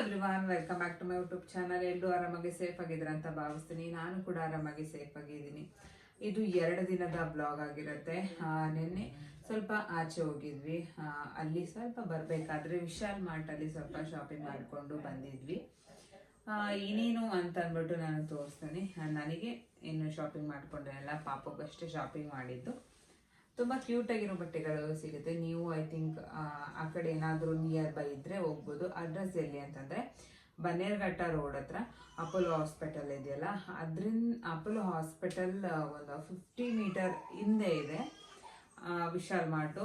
Everyone welcome back to my YouTube channel ಎಲ್ಲರೂ ಆರಾಮಾಗಿ safe ಆಗಿದ್ರ ಅಂತ ಭಾವಿಸ್ತೀನಿ. ನಾನು ಕೂಡ ಆರಾಮಾಗಿ ಸೇಫ್ ಆಗಿದ್ದೀನಿ. ಇದು ಎರಡು ದಿನದ ಬ್ಲಾಗ್ ಆಗಿರುತ್ತೆ. ನಿನ್ನೆ ಸ್ವಲ್ಪ ಆಚೆ ಹೋಗಿದ್ವಿ. ಅಲ್ಲಿ ಸ್ವಲ್ಪ ಬರಬೇಕಾದ್ರೆ ವಿಶಾಲ್ ಮಾರ್ಟಲ್ಲಿ ಸ್ವಲ್ಪ ಶಾಪಿಂಗ್ ಮಾಡಿಕೊಂಡು ಬಂದಿದ್ವಿ. ಇನ್ನೇನು ಅಂತ ಅಂದ್ಬಿಟ್ಟು ನಾನು ತೋರಿಸ್ತೀನಿ. ನನಗೆ ಇನ್ನು ಶಾಪಿಂಗ್ ಮಾಡ್ಕೊಂಡ್ರೆಲ್ಲ ಪಾಪಕ್ಕಷ್ಟೇ ಶಾಪಿಂಗ್ ಮಾಡಿದ್ದು. ತುಂಬ ಕ್ಯೂಟ್ ಆಗಿರೋ ಬಟ್ಟೆಗಳು ಸಿಗುತ್ತೆ. ನೀವು ಐ ಥಿಂಕ್ ಆ ಕಡೆ ಏನಾದರೂ ನಿಯರ್ ಬೈ ಇದ್ರೆ ಹೋಗ್ಬೋದು. ಅಡ್ರೆಸ್ ಎಲ್ಲಿ ಅಂತಂದ್ರೆ, ಬನ್ನೇರ್ಘಟ್ಟ ರೋಡ್ ಹತ್ರ ಅಪೋಲೋ ಹಾಸ್ಪಿಟಲ್ ಇದೆಯಲ್ಲ? ಅದ್ರಿಂದ ಅಪೋಲೋ ಹಾಸ್ಪಿಟಲ್ ಒಂದು ಫಿಫ್ಟಿ ಮೀಟರ್ ಹಿಂದೆ ಇದೆ. ವಿಶಾಲ್ ಮಾರ್ಟು.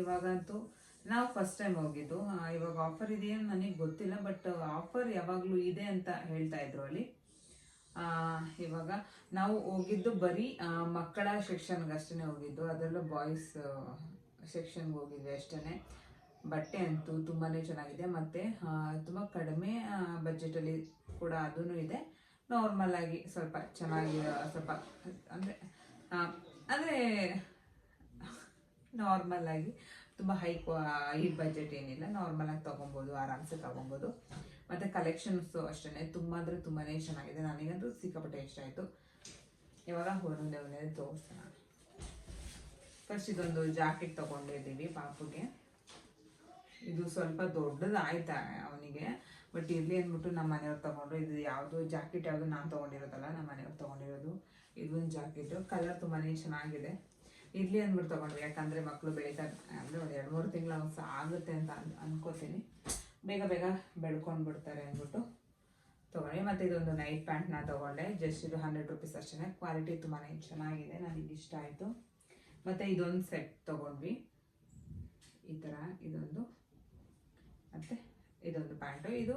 ಇವಾಗಂತೂ ನಾವು ಫಸ್ಟ್ ಟೈಮ್ ಹೋಗಿದ್ದು. ಇವಾಗ ಆಫರ್ ಇದೆಯೋ ನನಗೆ ಗೊತ್ತಿಲ್ಲ ಬಟ್ ಆಫರ್ ಯಾವಾಗಲೂ ಇದೆ ಅಂತ ಹೇಳ್ತಾ ಇದ್ರು ಅಲ್ಲಿ. ಇವಾಗ ನಾವು ಹೋಗಿದ್ದು ಬರೀ ಮಕ್ಕಳ ಸೆಕ್ಷನ್ಗೆ ಅಷ್ಟೇ ಹೋಗಿದ್ದು. ಅದರಲ್ಲೂ ಬಾಯ್ಸ್ ಸೆಕ್ಷನ್ಗೆ ಹೋಗಿದ್ವಿ ಅಷ್ಟೇ ಬಟ್ಟೆ ಅಂತೂ ತುಂಬಾ ಚೆನ್ನಾಗಿದೆ. ಮತ್ತು ತುಂಬ ಕಡಿಮೆ ಬಜೆಟಲ್ಲಿ ಕೂಡ ಅದೂ ಇದೆ. ನಾರ್ಮಲ್ ಆಗಿ ಸ್ವಲ್ಪ ಚೆನ್ನಾಗಿ ಸ್ವಲ್ಪ, ಅಂದರೆ ಅಂದರೆ ನಾರ್ಮಲ್ ಆಗಿ ತುಂಬ ಹೈ ಕ್ವಾ ಹೈ ಬಜೆಟ್ ಏನಿಲ್ಲ. ನಾರ್ಮಲಾಗಿ ತೊಗೊಬೋದು, ಆರಾಮ್ಸೆ ತೊಗೊಬೋದು. ಮತ್ತು ಕಲೆಕ್ಷನ್ಸು ಅಷ್ಟೇ ತುಂಬ ಅಂದರೆ ತುಂಬಾ ಚೆನ್ನಾಗಿದೆ. ನನಗಂತೂ ಸಿಕ್ಕಾಪಟ್ಟೆ ಇಷ್ಟ ಆಯಿತು. ಇವಾಗ ಒಂದೊಂದೇ ಒಂದೇ ತೋರಿಸ್ತಾನ ಫಸ್ಟ್ ಇದೊಂದು ಜಾಕೆಟ್ ತಗೊಂಡಿದ್ದೀವಿ ಪಾಪುಗೆ. ಇದು ಸ್ವಲ್ಪ ದೊಡ್ಡದಾಯ್ತಾ ಅವನಿಗೆ. ಬಟ್ ಇರಲಿ ಅಂದ್ಬಿಟ್ಟು ನಮ್ಮ ಮನೆಯವ್ರು ತಗೊಂಡ್ರು. ಇದು ಯಾವುದು ಜಾಕೆಟ್ ಯಾವುದು ನಾನು ತೊಗೊಂಡಿರೋದಲ್ಲ ನಮ್ಮ ಮನೆಯವ್ರು ತೊಗೊಂಡಿರೋದು. ಇದೊಂದು ಜಾಕೆಟು ಕಲರ್ ತುಂಬಾ ಚೆನ್ನಾಗಿದೆ. ಇರಲಿ ಅಂದ್ಬಿಟ್ಟು ತೊಗೊಂಡ್ವಿ. ಯಾಕಂದರೆ ಮಕ್ಕಳು ಬೆಳೀತಾ, ಅಂದರೆ ಒಂದು ಎರಡು ಮೂರು ತಿಂಗಳು ಆಗುತ್ತೆ ಅಂತ ಅನ್, ಅನ್ಕೋತೀನಿ. ಬೇಗ ಬೇಗ ಬೆಳ್ಕೊಂಡು ಬಿಡ್ತಾರೆ ಅಂದ್ಬಿಟ್ಟು ತೊಗೊಂಡೆ. ಮತ್ತು ಇದೊಂದು ನೈಟ್ ಪ್ಯಾಂಟ್ನ ತೊಗೊಂಡೆ. ಜಸ್ಟ್ ಇದು ಹಂಡ್ರೆಡ್ ರುಪೀಸ್ ಅಷ್ಟೇ ಕ್ವಾಲಿಟಿ ತುಂಬಾ ಚೆನ್ನಾಗಿದೆ. ನನಗೆ ಇಷ್ಟ ಆಯಿತು. ಮತ್ತು ಇದೊಂದು ಸೆಟ್ ತೊಗೊಂಡ್ವಿ. ಈ ಥರ ಇದೊಂದು. ಮತ್ತು ಇದೊಂದು ಪ್ಯಾಂಟು ಇದು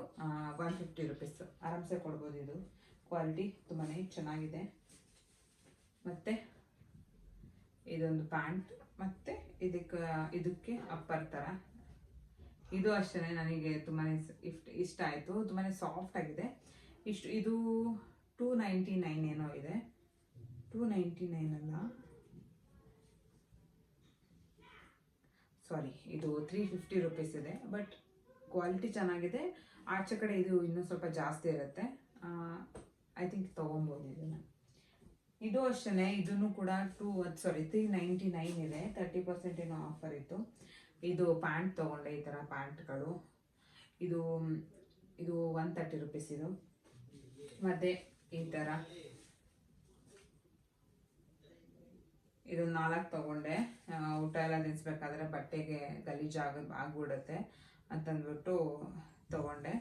ಒನ್ ಫಿಫ್ಟಿ ರುಪೀಸ್ ಆರಾಮ್ಸೆ ಕೊಡ್ಬೋದು ಇದು. ಕ್ವಾಲಿಟಿ ತುಂಬಾ ಚೆನ್ನಾಗಿದೆ. ಮತ್ತು ಇದೊಂದು ಪ್ಯಾಂಟ್ ಮತ್ತು ಇದಕ್ಕೆ ಇದಕ್ಕೆ ಅಪ್ಪರ್ ಥರ ಇದು ಅಷ್ಟೇ ನನಗೆ ತುಂಬಾ ಇಫ್ಟ್ ಇಷ್ಟ ಆಯಿತು. ತುಂಬಾ ಸಾಫ್ಟ್ ಆಗಿದೆ. ಇಷ್ಟು, ಇದು ಟೂ ನೈಂಟಿ ನೈನ್ ಏನೋ ಇದೆ. ಟೂ ನೈಂಟಿ ನೈನ್ ಅಲ್ಲ? ಸಾರಿ ಇದು ತ್ರೀ ಫಿಫ್ಟಿ ರುಪೀಸ್ ಇದೆ. ಬಟ್ ಕ್ವಾಲಿಟಿ ಚೆನ್ನಾಗಿದೆ. ಆಚೆ ಕಡೆ ಇದು ಇನ್ನೂ ಸ್ವಲ್ಪ ಜಾಸ್ತಿ ಇರುತ್ತೆ. ಐ ಥಿಂಕ್ ತೊಗೊಬೋದು ಇದನ್ನು. ಇದು ಅಷ್ಟೇ ಇದನ್ನು ಕೂಡ two sorry three ninety nine ಇದೆ. ತರ್ಟಿ ಪರ್ಸೆಂಟ್ ಏನೋ ಆಫರ್ ಇತ್ತು. ಇದು ಪ್ಯಾಂಟ್ ತೊಗೊಂಡೆ, ಈ ಥರ ಪ್ಯಾಂಟ್ಗಳು. ಇದು ಇದು ಒನ್ ತರ್ಟಿ ರುಪೀಸ್ ಇದು. ಮತ್ತು ಈ ಥರ ಇದು ನಾಲ್ಕು ತೊಗೊಂಡೆ. ಊಟ ಎಲ್ಲ ನಿಲ್ಲಿಸ್ಬೇಕಾದ್ರೆ ಬಟ್ಟೆಗೆ ಗಲೀಜು ಆಗ, ಆಗ್ಬಿಡುತ್ತೆ. ಅಂತಂದ್ಬಿಟ್ಟು ತಗೊಂಡೆ.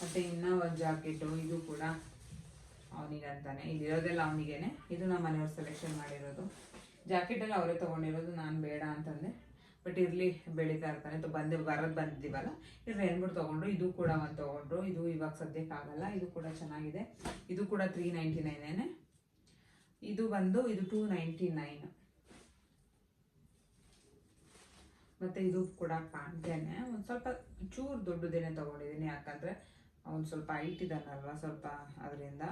ಮತ್ತು ಇನ್ನೂ ಒಂದು ಜಾಕೆಟು, ಇದು ಕೂಡ ಅವನಿಗಂತಾನೆ. ಇಲ್ಲಿರೋದೆಲ್ಲ ಅವನಿಗೇನೆ. ಇದು ನಮ್ಮ ಮನೆಯವ್ರು ಸೆಲೆಕ್ಷನ್ ಮಾಡಿರೋದು. ಜಾಕೆಟೆಲ್ಲ ಅವರೇ ತೊಗೊಂಡಿರೋದು, ನಾನು ಬೇಡ ಅಂತಂದೆ. ಬಟ್ ಇರಲಿ, ಬೆಳೀತಾ ಇರ್ತಾನೆ ಬಂದು, ಬರೋದು ಬಂದಿದ್ದೀವಲ್ಲ ಇರ್ಲಿ ಏನ್ಬಿಟ್ಟು ತೊಗೊಂಡ್ರು, ಇದು ಕೂಡ ಒಂದು ತೊಗೊಂಡ್ರು. ಇದು ಇವಾಗ ಸದ್ಯಕ್ಕಾಗಲ್ಲ ಇದು ಕೂಡ ಚೆನ್ನಾಗಿದೆ. ಇದು ಕೂಡ ತ್ರೀ ನೈಂಟಿ ನೈನೇನೆ ಇದು ಬಂದು, ಇದು ಟೂ ನೈಂಟಿ ನೈನ್ ಮತ್ತು ಇದು ಕೂಡ ಕಾಣ್ತೇನೆ. ಒಂದು ಸ್ವಲ್ಪ ಚೂರು ದೊಡ್ಡದೇನೆ ತೊಗೊಂಡಿದ್ದೀನಿ. ಯಾಕಂದರೆ, ಅವ್ನು ಸ್ವಲ್ಪ ಐಟ್ ಇದ್ದಾನಲ್ವ ಸ್ವಲ್ಪ ಅದರಿಂದ.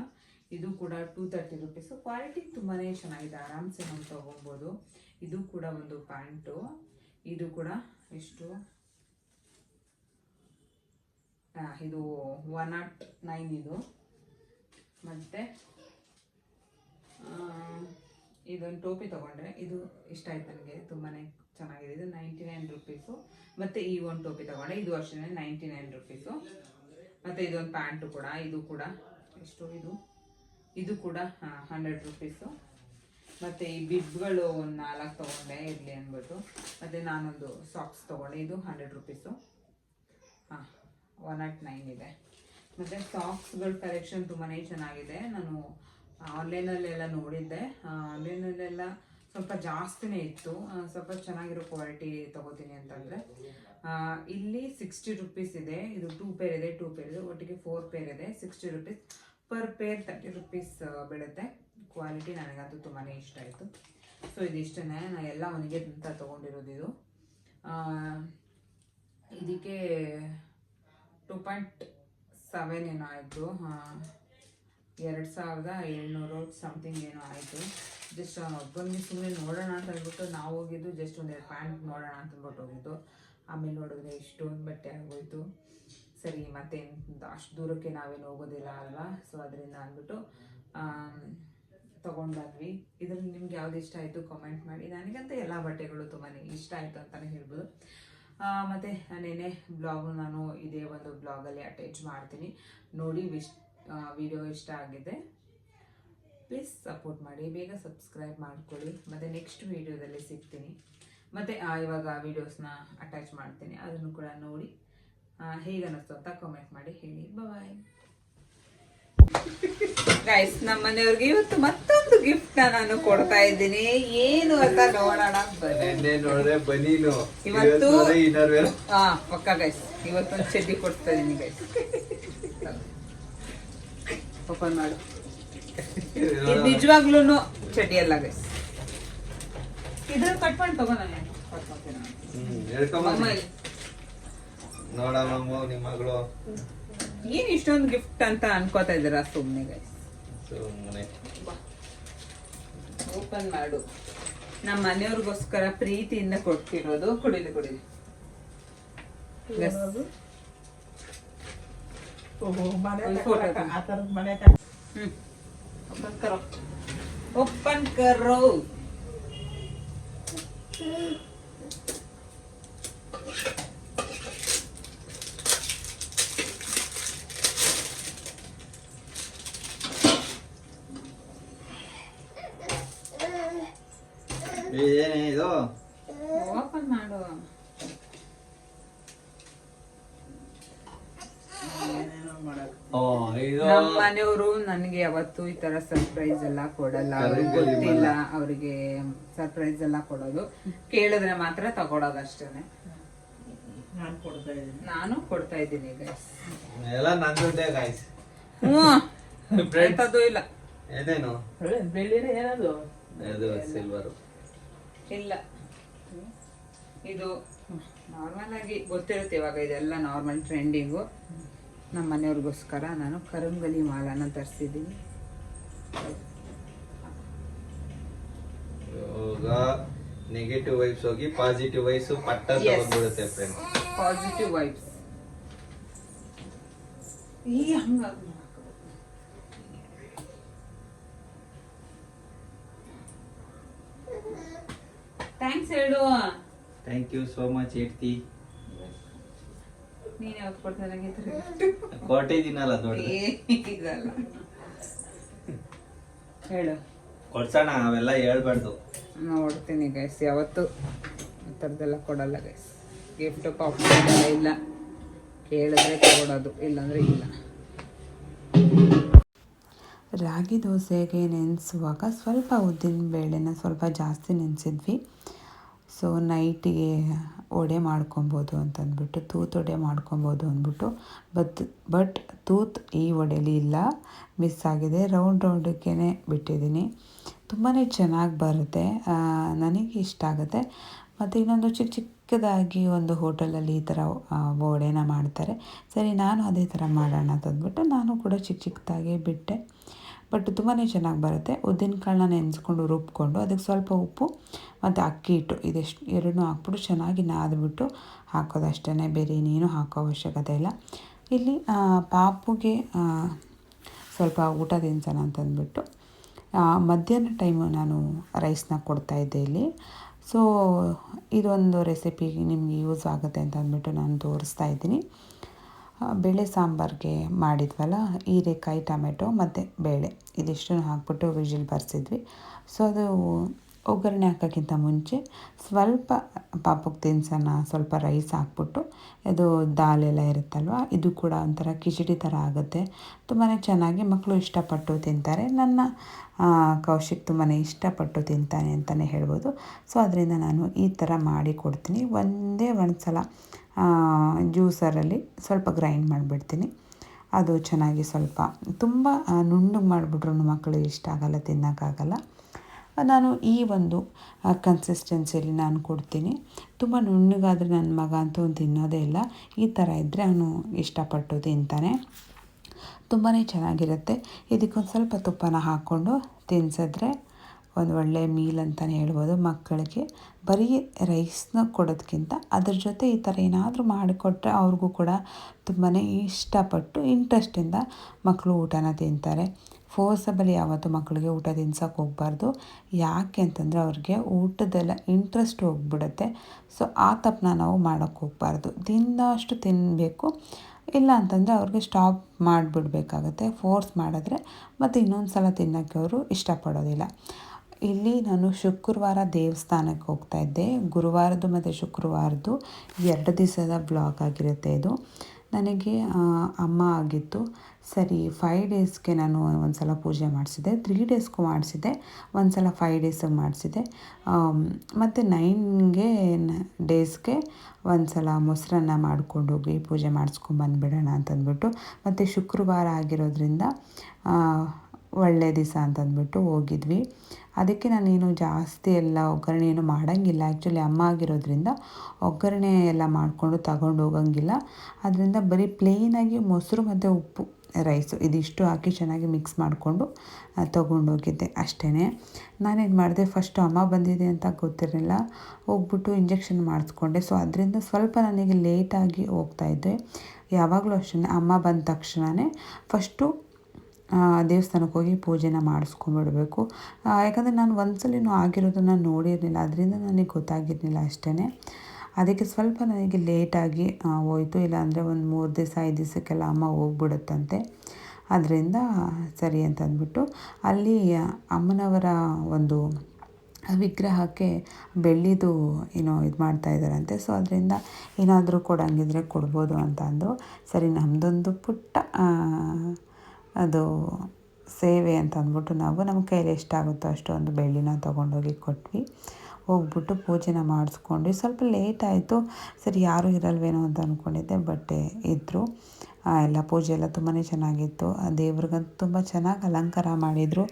ಇದು ಕೂಡ ಟೂ ತರ್ಟಿ ರುಪೀಸು ಕ್ವಾಲಿಟಿ ತುಂಬಾ ಚೆನ್ನಾಗಿದೆ. ಆರಾಮ್ಸೆ ನಾವು ತೊಗೊಬೋದು. ಇದು ಕೂಡ ಒಂದು ಪ್ಯಾಂಟು. ಇದು ಕೂಡ ಎಷ್ಟು? ಇದು ಒನ್ ನಾಟ್ ನೈನ್ ಇದು. ಮತ್ತು ಇದೊಂದು ಟೋಪಿ ತೊಗೊಂಡ್ರೆ ಇದು ಇಷ್ಟ ಆಯ್ತು ನನಗೆ. ತುಂಬಾ ಚೆನ್ನಾಗಿದೆ. ಇದು ನೈಂಟಿ ನೈನ್ ರುಪೀಸು ಮತ್ತು ಈ ಒಂದು ಟೋಪಿ ತೊಗೊಂಡೆ ಇದು ಅಷ್ಟೇ ನೈಂಟಿ ನೈನ್ ರುಪೀಸು ಮತ್ತು ಇದೊಂದು ಪ್ಯಾಂಟು ಕೂಡ. ಇದು ಕೂಡ ಎಷ್ಟು ಇದು? ಇದು ಕೂಡ ಹಂಡ್ರೆಡ್ ರುಪೀಸು ಮತ್ತು ಈ ಬಿಬ್ಗಳು ಒಂದು ನಾಲ್ಕು ತೊಗೊಂಡೆ, ಇರಲಿ ಅಂದ್ಬಿಟ್ಟು ಮತ್ತು ನಾನೊಂದು ಸಾಕ್ಸ್ ತೊಗೊಂಡೆ, ಇದು ಹಂಡ್ರೆಡ್ ರುಪೀಸು ಹಾಂ ಒನ್ ಆಟ್ ನೈನ್ ಇದೆ. ಮತ್ತು ಸಾಕ್ಸ್ಗಳ ಕಲೆಕ್ಷನ್ ತುಂಬಾ ಚೆನ್ನಾಗಿದೆ. ನಾನು ಆನ್ಲೈನಲ್ಲೆಲ್ಲ ನೋಡಿದ್ದೆ. ಆನ್ಲೈನಲ್ಲೆಲ್ಲ ಸ್ವಲ್ಪ ಜಾಸ್ತಿನೇ ಇತ್ತು. ಸ್ವಲ್ಪ ಚೆನ್ನಾಗಿರೋ ಕ್ವಾಲಿಟಿ ತೊಗೋತೀನಿ ಅಂತಂದರೆ. ಇಲ್ಲಿ ಸಿಕ್ಸ್ಟಿ ರುಪೀಸ್ ಇದೆ. ಇದು ಟೂ ಪೇರ್ ಇದೆ ಟೂ ಪೇರ್ ಇದೆ. ಒಟ್ಟಿಗೆ ಫೋರ್ ಪೇರ್ ಇದೆ. Sixty rupees per pair thirty rupees ಬೀಳುತ್ತೆ. ಕ್ವಾಲಿಟಿ ನನಗಂತೂ ತುಂಬಾ ಇಷ್ಟ ಆಯಿತು. ಸೊ ಇದಿಷ್ಟೇ ನಾನು ಎಲ್ಲ ಅವನಿಗೆ ಅಂತ ತೊಗೊಂಡಿರೋದು ಇದು. ಇದಕ್ಕೆ ಟು ಪಾಯಿಂಟ್ ಸೆವೆನ್ ಏನೋ ಆಯಿತು. ಎರಡು ಸಾವಿರದ ಏಳ್ನೂರು ಸಮಥಿಂಗ್ ಏನೋ ಆಯಿತು. ಜಸ್ಟ್ ಒಬ್ಬನಿಗೆ ಸುಮ್ಮನೆ ನೋಡೋಣ ಅಂತ ಅಂದ್ಬಿಟ್ಟು ನಾವು ಹೋಗಿದ್ದು ಜಸ್ಟ್ ಒಂದೆರಡು ಪ್ಯಾಂಟ್ ನೋಡೋಣ ಅಂತ ಅಂದ್ಬಿಟ್ಟು ಹೋಗಿದ್ದು. ಆಮೇಲೆ ನೋಡಿದ್ರೆ ಇಷ್ಟೊಂದು ಬಟ್ಟೆ ಆಗೋಯ್ತು. ಸರಿ, ಮತ್ತೆ ಅಷ್ಟು ದೂರಕ್ಕೆ ನಾವೇನು ಹೋಗೋದಿಲ್ಲ ಅಲ್ವಾ? ಸೊ ಅದರಿಂದ ಅಂದ್ಬಿಟ್ಟು ತಗೊಂಡ್ಬಂದ್ವಿ ಇದ್ರಲ್ಲಿ ನಿಮ್ಗೆ ಯಾವ್ದು ಇಷ್ಟ ಆಯಿತು ಕಾಮೆಂಟ್ ಮಾಡಿ. ನನಗಂತೂ ಎಲ್ಲ ಬಟ್ಟೆಗಳು ತುಂಬಾ ಇಷ್ಟ ಆಯಿತು ಅಂತಲೇ ಹೇಳ್ಬೋದು. ಮತ್ತೆ ನೆನೆ ಬ್ಲಾಗ್ ನಾನು ಇದೇ ಒಂದು ಬ್ಲಾಗಲ್ಲಿ ಅಟ್ಯಾಚ್ ಮಾಡ್ತೀನಿ. ನೋಡಿ, ವಿಶ್ ವಿಡಿಯೋ ಇಷ್ಟ ಆಗಿದೆ. ಪ್ಲೀಸ್ ಸಪೋರ್ಟ್ ಮಾಡಿ. ಬೇಗ ಸಬ್ಸ್ಕ್ರೈಬ್ ಮಾಡ್ಕೊಳ್ಳಿ. ಮತ್ತು ನೆಕ್ಸ್ಟ್ ವಿಡಿಯೋದಲ್ಲಿ ಸಿಗ್ತೀನಿ. ಮತ್ತು ಇವಾಗ ವಿಡಿಯೋಸ್ನ ಅಟ್ಯಾಚ್ ಮಾಡ್ತೀನಿ. ಅದನ್ನು ಕೂಡ ನೋಡಿ. ಹೇಗೆ ಅನ್ನಿಸ್ತು ಅಂತ ಕಾಮೆಂಟ್ ಮಾಡಿ ಹೇಳಿ. ಬಾಯ್ ಗೈಸ್ ನಮ್ಮ ಮನೆಯವ್ರಿಗೆ ಇವತ್ತು ಮತ್ತೊಂದು ಗಿಫ್ಟ್ ನಾನು ಕೊಡ್ತಾ ಇದ್ದೀನಿ. ಏನು ಅಂತ ನೋಡೋಣ. ಇವತ್ತು- ಹಾ ಪಕ್ಕ ಗೈಸ್ ಇವತ್ತೊಂದು ಚಡ್ಡಿ ಕೊಡ್ತಾ ಇದೀನಿ ಗೈಸ್ ಓಪನ್ ಮಾಡು. ನಿಜವಾಗ್ಲೂ ಚಡ್ಡಿ ಅಲ್ಲ ಗೈಸ್ ಇದ್ರ ಕಟ್ ಮಾಡಿ ತಗೋ ನಾನು ಕೊಟ್ಕೊಡ್ತೀನಿ ನಾನು. ಹೇಳ್ಕೊಂಬ ಅಮ್ಮ ಇಲ್ಲಿ. ನೋಡಮ್ಮ ನಿಮ್ಮ ಮಗಳು. ಏನ್ ಇಷ್ಟೊಂದು ಗಿಫ್ಟ್ ಅಂತ ಅನ್ಕೋತಾ ಇದ್ದೀರಾ ಸುಮ್ಮನೆ ಗೈಸ್ ಸುಮ್ಮನೆ ಓಪನ್ ಮಾಡು. ನಮ್ಮ ಮನೆಯವ್ರಿಗೋಸ್ಕರ ಪ್ರೀತಿಯಿಂದ ಕೊಡ್ತಿರೋದು ಕುಡಿಲಿ ಕುಡಿಲಿ. ಓಪನ್ ಕರೋ. ಓಪನ್ ಕರೋ ಏನೇ ಇದು ಓಪನ್ ಮಾಡು ಓ ಇದು ನಮ್ಮ ಮನೆಯವರು ನನಗೆ ಯಾವತ್ತು ಈ ತರ ಸರ್ಪ್ರೈಸ್ ಎಲ್ಲ ಕೊಡಲ್ಲ. ಅವ್ರಿಗೆ ಗೊತ್ತಿಲ್ಲ ಅವರಿಗೆ ಸರ್ಪ್ರೈಸ್ ಎಲ್ಲ ಕೊಡೋದು. ಕೇಳಿದ್ರೆ ಮಾತ್ರ ತಗೊಳೋದು ಅಷ್ಟೇನೆ ನಾನು ಕೊಡ್ತಾ ಇದ್ದೀನಿ ಗೈಸ್ ಎಲ್ಲ ಗಾಯ್ಸ್ ಹ್ಮ್. ಎಂತದ್ದು ಇಲ್ಲ. ಏನೇನು? ಬೆಳ್ಳಿನ ಏನದು? ಅದು ಸಿಲ್ವರು ಇಲ್ಲ. ಇದು ನಾರ್ಮಲ್ ಆಗಿ ಗೊತ್ತಿರುತ್ತೆ ಇವಾಗ ಇದೆಲ್ಲ ನಾರ್ಮಲ್ ಟ್ರೆಂಡಿಂಗು ನಮ್ಮ ಮನೆಯವ್ರಿಗೋಸ್ಕರ ನಾನು ಕರಂಗಲಿ ಮಾಲನ ತರಿಸಿದ್ದೀನಿ. ನೆಗೆಟಿವ್ ವೈಬ್ಸ್ ಹೋಗಿ ಪಾಸಿಟಿವ್ ವೈಬ್ಸ್ ಪಟ್ಟ. ತಗೊಂಡ್ಬಿಡುತ್ತೆ ಫ್ರೆಂಡ್ ಪಾಸಿಟಿವ್ ವೈಬ್ಸ್ ಈ ಹಂಗ ಥ್ಯಾಂಕ್ಸ್ ಹೇಳು. ಥ್ಯಾಂಕ್ ಯು ಸೋ ಮಚ್ ಇಡ್ತಿ ನೀನ್ ಯಾವ್ದು ಕೊಡ್ತಾ ನನಗೆ ಕೊಟ್ಟಿದ್ದೀನಲ್ಲ ದೊಡ್ಡ. ಇದಲ್ಲ. ಹೇಳು. ಕೊಡ್ಸೋಣ ಅವೆಲ್ಲ ಹೇಳ್ಬಾರ್ದು. ನೋಡ್ತೀನಿ ಗೈಸ್ ಯಾವತ್ತು ಆ ಥರದ್ದೆಲ್ಲ ಕೊಡಲ್ಲ ಗೈಸ್ ಗಿಫ್ಟ್ ಪಾಪ್ಕಾರ್ನ್ ಇಲ್ಲ. ಕೇಳಿದ್ರೆ ಕೊಡೋದು ಇಲ್ಲಾಂದ್ರೆ ಇಲ್ಲ. ರಾಗಿ ದೋಸೆಗೆ ನೆನೆಸುವಾಗ ಸ್ವಲ್ಪ ಉದ್ದಿನ ಬೇಳೆನ ಸ್ವಲ್ಪ ಜಾಸ್ತಿ ನೆನೆಸಿದ್ವಿ. ಸೊ ನೈಟಿಗೆ ಒಡೆ ಮಾಡ್ಕೊಬೋದು ಅಂತಂದ್ಬಿಟ್ಟು, ತೂತ್ ಒಡೆ ಮಾಡ್ಕೊಬೋದು ಅಂದ್ಬಿಟ್ಟು ಬಟ್ ಬಟ್ ತೂತ್ ಈ ಒಡೆಲಿ ಇಲ್ಲ, ಮಿಸ್ ಆಗಿದೆ. ರೌಂಡ್ ರೌಂಡಕ್ಕೇ ಬಿಟ್ಟಿದ್ದೀನಿ. ತುಂಬಾ ಚೆನ್ನಾಗಿ ಬರುತ್ತೆ. ನನಗೆ ಇಷ್ಟ ಆಗುತ್ತೆ. ಮತ್ತು ಇನ್ನೊಂದು ಚಿಕ್ಕ ಚಿಕ್ಕದಾಗಿ ಒಂದು ಹೋಟೆಲಲ್ಲಿ ಈ ಥರ ವಡೆನ ಮಾಡ್ತಾರೆ. ಸರಿ, ನಾನು ಅದೇ ಥರ ಮಾಡೋಣ ಅಂತಂದ್ಬಿಟ್ಟು ನಾನು ಕೂಡ ಚಿಕ್ಕ ಚಿಕ್ಕದಾಗಿ ಬಿಟ್ಟೆ. ಬಟ್ ತುಂಬಾ ಚೆನ್ನಾಗಿ ಬರುತ್ತೆ. ಉದ್ದಿನಕಾಳನ್ನ ನೆನೆಸ್ಕೊಂಡು ರುಬ್ಕೊಂಡು ಅದಕ್ಕೆ ಸ್ವಲ್ಪ ಉಪ್ಪು ಮತ್ತು ಅಕ್ಕಿ ಹಿಟ್ಟು ಇದೆಷ್ಟು ಎರಡನ್ನೂ ಹಾಕ್ಬಿಟ್ಟು ಚೆನ್ನಾಗಿ ನಾದ್ಬಿಟ್ಟು ಹಾಕೋದು ಅಷ್ಟೇ ಬೇರೆ ಇನ್ನೇನು ಹಾಕೋ ಅವಶ್ಯಕತೆ ಇಲ್ಲ. ಇಲ್ಲಿ ಪಾಪುಗೆ ಸ್ವಲ್ಪ ಊಟ ತಿನ್ಸೋಣ ಅಂತಂದ್ಬಿಟ್ಟು ಮಧ್ಯಾಹ್ನ ಟೈಮು ನಾನು ರೈಸ್ನ ಕೊಡ್ತಾಯಿದ್ದೆ ಇಲ್ಲಿ. ಸೊ ಇದೊಂದು ರೆಸಿಪಿ ನಿಮಗೆ ಯೂಸ್ ಆಗುತ್ತೆ ಅಂತ ಅಂದ್ಬಿಟ್ಟು ನಾನು ತೋರಿಸ್ತಾ ಇದ್ದೀನಿ. ಬೇಳೆ ಸಾಂಬಾರಿಗೆ ಮಾಡಿದ್ವಲ್ಲ, ಹೀರೆಕಾಯಿ, ಟೊಮೆಟೊ ಮತ್ತು ಬೇಳೆ. ಇದಿಷ್ಟನ್ನು ಹಾಕ್ಬಿಟ್ಟು ವಿಜಿಲ್ ಬರ್ಸಿದ್ವಿ. ಸೊ ಅದು ಒಗ್ಗರಣೆ ಹಾಕೋಕ್ಕಿಂತ ಮುಂಚೆ ಸ್ವಲ್ಪ ಪಾಪಕ್ಕೆ ತಿನ್ಸನ್ನು ಸ್ವಲ್ಪ ರೈಸ್ ಹಾಕ್ಬಿಟ್ಟು ದಾಲ್ ಎಲ್ಲ ಇರುತ್ತಲ್ವ, ಇದು ಕೂಡ ಒಂಥರ ಕಿಚಡಿ ಥರ ಆಗುತ್ತೆ. ತುಂಬಾ ಚೆನ್ನಾಗಿ ಮಕ್ಕಳು ಇಷ್ಟಪಟ್ಟು ತಿಂತಾರೆ. ನನ್ನ ಕೌಶಿಕ್ ತುಂಬಾ ಇಷ್ಟಪಟ್ಟು ತಿಂತಾನೆ ಅಂತಲೇ ಹೇಳ್ಬೋದು. ಸೊ ಅದರಿಂದ ನಾನು ಈ ಥರ ಮಾಡಿ ಕೊಡ್ತೀನಿ. ಒಂದೇ ಒಂದು ಸಲ ಜ್ಯೂಸರಲ್ಲಿ ಸ್ವಲ್ಪ ಗ್ರೈಂಡ್ ಮಾಡಿಬಿಡ್ತೀನಿ. ಅದು ಚೆನ್ನಾಗಿ ಸ್ವಲ್ಪ ತುಂಬ ನುಣ್ಣಗೆ ಮಾಡಿಬಿಟ್ರು ಮಕ್ಕಳು ಇಷ್ಟ ಆಗಲ್ಲ ತಿನ್ನೋಕ್ಕಾಗಲ್ಲ ನಾನು ಈ ಒಂದು ಕನ್ಸಿಸ್ಟೆನ್ಸಿಯಲ್ಲಿ ನಾನು ಕೊಡ್ತೀನಿ. ತುಂಬ ನುಣ್ಣಗಾದರೆ ನನ್ನ ಮಗ ಅಂತೂ ತಿನ್ನೋದೇ ಇಲ್ಲ. ಈ ಥರ ಇದ್ದರೆ ಅವನು ಇಷ್ಟಪಟ್ಟು ತಿಂತಾನೆ. ತುಂಬಾ ಚೆನ್ನಾಗಿರುತ್ತೆ. ಇದಕ್ಕೊಂದು ಸ್ವಲ್ಪ ತುಪ್ಪನ ಹಾಕ್ಕೊಂಡು ತಿನ್ಸಿದ್ರೆ ಒಂದು ಒಳ್ಳೆ ಮೀಲ್ ಅಂತಲೇ ಹೇಳ್ಬೋದು ಮಕ್ಕಳಿಗೆ. ಬರೀ ರೈಸ್ನ ಕೊಡೋದಕ್ಕಿಂತ ಅದ್ರ ಜೊತೆ ಈ ಥರ ಏನಾದರೂ ಮಾಡಿಕೊಟ್ರೆ ಅವ್ರಿಗೂ ಕೂಡ ತುಂಬಾ ಇಷ್ಟಪಟ್ಟು ಇಂಟ್ರೆಸ್ಟಿಂದ ಮಕ್ಕಳು ಊಟನ ತಿಂತಾರೆ. ಫೋರ್ಸಬಲ್ ಯಾವತ್ತೂ ಮಕ್ಕಳಿಗೆ ಊಟ ತಿನ್ಸೋಕೆ ಹೋಗ್ಬಾರ್ದು. ಯಾಕೆ ಅಂತಂದರೆ ಅವ್ರಿಗೆ ಊಟದೆಲ್ಲ ಇಂಟ್ರೆಸ್ಟ್ ಹೋಗ್ಬಿಡುತ್ತೆ. ಸೊ ಆ ತಪ್ಪನ್ನ ನಾವು ಮಾಡೋಕ್ಕೆ ಹೋಗ್ಬಾರ್ದು. ತಿಂದಷ್ಟು ತಿನ್ನಬೇಕು ಇಲ್ಲ ಅಂತಂದರೆ ಅವ್ರಿಗೆ ಸ್ಟಾಪ್ ಮಾಡಿಬಿಡ್ಬೇಕಾಗತ್ತೆ. ಫೋರ್ಸ್ ಮಾಡಿದ್ರೆ ಮತ್ತು ಇನ್ನೊಂದು ಸಲ ತಿನ್ನೋಕ್ಕೆ ಅವರು ಇಷ್ಟಪಡೋದಿಲ್ಲ. ಇಲ್ಲಿ ನಾನು ಶುಕ್ರವಾರ ದೇವಸ್ಥಾನಕ್ಕೆ ಹೋಗ್ತಾ ಇದ್ದೆ. ಗುರುವಾರದ್ದು ಮತ್ತು ಶುಕ್ರವಾರದ್ದು ಎರಡು ದಿವಸದ ಬ್ಲಾಗ್ ಆಗಿರುತ್ತೆ ಇದು. ನನಗೆ ಅಮ್ಮ ಆಗಿತ್ತು ಸರಿ ಫೈವ್ ಡೇಸ್ಗೆ ನಾನು ಒಂದು ಸಲ ಪೂಜೆ ಮಾಡಿಸಿದೆ ತ್ರೀ ಡೇಸ್ಗೂ ಮಾಡಿಸಿದೆ ಒಂದು ಸಲ ಫೈವ್ ಡೇಸಿಗೆ ಮಾಡಿಸಿದೆ ಮತ್ತು ನೈನ್ಗೆ ಡೇಸ್ಗೆ ಒಂದು ಸಲ ಮೊಸರನ್ನ ಮಾಡ್ಕೊಂಡು ಹೋಗಿ ಪೂಜೆ ಮಾಡಿಸ್ಕೊಂಡು ಬಂದುಬಿಡೋಣ ಅಂತಂದ್ಬಿಟ್ಟು, ಮತ್ತು ಶುಕ್ರವಾರ ಆಗಿರೋದ್ರಿಂದ ಒಳ್ಳೆ ದಿವಸ ಅಂತಂದ್ಬಿಟ್ಟು ಹೋಗಿದ್ವಿ. ಅದಕ್ಕೆ ನಾನೇನು ಜಾಸ್ತಿ ಎಲ್ಲ ಒಗ್ಗರಣೆ ಏನು ಮಾಡೋಂಗಿಲ್ಲ. ಆ್ಯಕ್ಚುಲಿ ಅಮ್ಮ ಆಗಿರೋದ್ರಿಂದ ಒಗ್ಗರಣೆ ಎಲ್ಲ ಮಾಡಿಕೊಂಡು ತಗೊಂಡು ಹೋಗಂಗಿಲ್ಲ. ಅದರಿಂದ ಬರೀ ಪ್ಲೇನಾಗಿ ಮೊಸರು ಮತ್ತು ಉಪ್ಪು ರೈಸು ಇದಿಷ್ಟು ಹಾಕಿ ಚೆನ್ನಾಗಿ ಮಿಕ್ಸ್ ಮಾಡಿಕೊಂಡು ತೊಗೊಂಡೋಗಿದ್ದೆ ಅಷ್ಟೇ ನಾನೇನು ಮಾಡಿದೆ ಫಸ್ಟು ಅಮ್ಮ ಬಂದಿದೆ ಅಂತ ಗೊತ್ತಿರಲಿಲ್ಲ. ಹೋಗ್ಬಿಟ್ಟು ಇಂಜೆಕ್ಷನ್ ಮಾಡಿಸ್ಕೊಂಡೆ. ಸೊ ಅದರಿಂದ ಸ್ವಲ್ಪ ನನಗೆ ಲೇಟಾಗಿ ಹೋಗ್ತಾಯಿದ್ದೆ ಯಾವಾಗಲೂ ಅಷ್ಟೇ ಅಮ್ಮ ಬಂದ ತಕ್ಷಣವೇ ಫಸ್ಟು ದೇವಸ್ಥಾನಕ್ಕೆ ಹೋಗಿ ಪೂಜೆನ ಮಾಡಿಸ್ಕೊಂಬಿಡ್ಬೇಕು. ಯಾಕಂದರೆ ನಾನು ಒಂದ್ಸಲಿನೂ ಆಗಿರೋದನ್ನು ನೋಡಿರಲಿಲ್ಲ. ಅದರಿಂದ ನನಗೆ ಗೊತ್ತಾಗಿರಲಿಲ್ಲ ಅಷ್ಟೇ ಅದಕ್ಕೆ ಸ್ವಲ್ಪ ನನಗೆ ಲೇಟಾಗಿ ಹೋಯಿತು. ಇಲ್ಲಾಂದರೆ ಒಂದು ಮೂರು ದಿವಸ, ಐದು ದಿವಸಕ್ಕೆಲ್ಲ ಅಮ್ಮ ಹೋಗ್ಬಿಡುತ್ತಂತೆ. ಅದರಿಂದ ಸರಿ ಅಂತ ಅಂದ್ಬಿಟ್ಟು ಅಲ್ಲಿ ಅಮ್ಮನವರ ಒಂದು ವಿಗ್ರಹಕ್ಕೆ ಬೆಳ್ಳಿದು ಏನೋ ಇದು ಮಾಡ್ತಾ ಇದ್ದಾರಂತೆ. ಸೊ ಅದರಿಂದ ಏನಾದರೂ ಕೊಡಂಗಿದ್ರೆ ಕೊಡ್ಬೋದು ಅಂತ ಅಂದರು. ಸರಿ ನಮ್ಮದೊಂದು ಪುಟ್ಟ ಅದು ಸೇವೆ ಅಂತ ಅಂದ್ಬಿಟ್ಟು ನಾವು ನಮ್ಮ ಕೈಯಲ್ಲಿ ಎಷ್ಟಾಗುತ್ತೋ ಅಷ್ಟು ಒಂದು ಬೆಳ್ಳಿನ ತೊಗೊಂಡೋಗಿ ಕೊಟ್ವಿ. ಹೋಗ್ಬಿಟ್ಟು ಪೂಜೆನ ಮಾಡಿಸ್ಕೊಂಡ್ವಿ. ಸ್ವಲ್ಪ ಲೇಟ್ ಆಯಿತು. ಸರಿ, ಯಾರೂ ಇರಲ್ವೇನೋ ಅಂತ ಅಂದ್ಕೊಂಡಿದ್ದೆ ಬಟ್ ಇದ್ದರು ಎಲ್ಲ ಪೂಜೆ ಎಲ್ಲ ತುಂಬಾ ಚೆನ್ನಾಗಿತ್ತು. ಆ, ದೇವ್ರಿಗಂತೂ ತುಂಬ ಚೆನ್ನಾಗಿ ಅಲಂಕಾರ ಮಾಡಿದರು.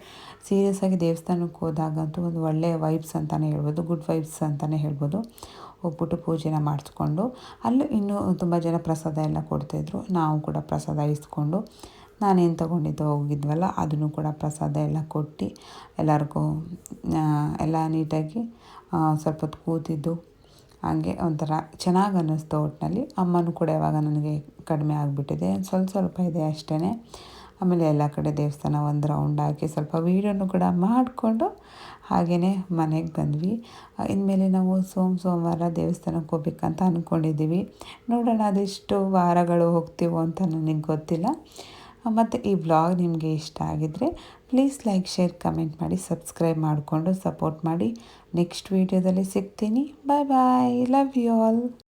ಸೀರಿಯಸ್ ಆಗಿ ದೇವಸ್ಥಾನಕ್ಕೆ ಹೋದಾಗಂತೂ ಒಂದು ಒಳ್ಳೆಯ ವೈಬ್ಸ್ ಅಂತಲೇ ಹೇಳ್ಬೋದು, ಗುಡ್ ವೈಬ್ಸ್ ಅಂತಲೇ ಹೇಳ್ಬೋದು. ಹೋಗ್ಬಿಟ್ಟು ಪೂಜೆನ ಮಾಡಿಸ್ಕೊಂಡು, ಅಲ್ಲೂ ಇನ್ನೂ ತುಂಬ ಜನ ಪ್ರಸಾದ ಎಲ್ಲ ಕೊಡ್ತಾಯಿದ್ರು ನಾವು ಕೂಡ ಪ್ರಸಾದ ಇಸ್ಕೊಂಡು ನಾನೇನು ತೊಗೊಂಡಿದ್ದು ಹೋಗಿದ್ವಲ್ಲ, ಅದನ್ನು ಕೂಡ ಪ್ರಸಾದ ಎಲ್ಲ ಕೊಟ್ಟು ಎಲ್ಲರಿಗೂ ಎಲ್ಲ ನೀಟಾಗಿ ಸ್ವಲ್ಪ ಹೊತ್ತು ಕೂತಿದ್ದು. ಹಾಗೆ ಒಂಥರ ಚೆನ್ನಾಗಿ ಅನ್ನಿಸ್ತು ಒಟ್ಟಿನಲ್ಲಿ ಅಮ್ಮನೂ ಕೂಡ ಯಾವಾಗ ನನಗೆ ಕಡಿಮೆ ಆಗಿಬಿಟ್ಟಿದೆ, ಸ್ವಲ್ಪ ಸ್ವಲ್ಪ ಇದೆ ಅಷ್ಟೇ ಆಮೇಲೆ ಎಲ್ಲ ಕಡೆ ದೇವಸ್ಥಾನ ಒಂದು ರೌಂಡ್ ಹಾಕಿ ಸ್ವಲ್ಪ ವೀಡಿಯೋನು ಕೂಡ ಮಾಡಿಕೊಂಡು ಹಾಗೆಯೇ ಮನೆಗೆ ಬಂದ್ವಿ. ಇನ್ಮೇಲೆ ನಾವು ಸೋಮ ಸೋಮವಾರ ದೇವಸ್ಥಾನಕ್ಕೆ ಹೋಗ್ಬೇಕಂತ ಅಂದ್ಕೊಂಡಿದ್ದೀವಿ ನೋಡೋಣ ಅದೆಷ್ಟು ವಾರಗಳು ಹೋಗ್ತೀವೋ ಅಂತ ನನಗೆ ಗೊತ್ತಿಲ್ಲ. ಮತ್ತು ಈ ಬ್ಲಾಗ್ ನಿಮಗೆ ಇಷ್ಟ ಆಗಿದ್ದರೆ ಪ್ಲೀಸ್ ಲೈಕ್ ಶೇರ್ ಕಮೆಂಟ್ ಮಾಡಿ ಸಬ್ಸ್ಕ್ರೈಬ್ ಮಾಡಿಕೊಂಡು ಸಪೋರ್ಟ್ ಮಾಡಿ. ನೆಕ್ಸ್ಟ್ ವೀಡಿಯೋದಲ್ಲಿ ಸಿಗ್ತೀನಿ. Bye bye love you all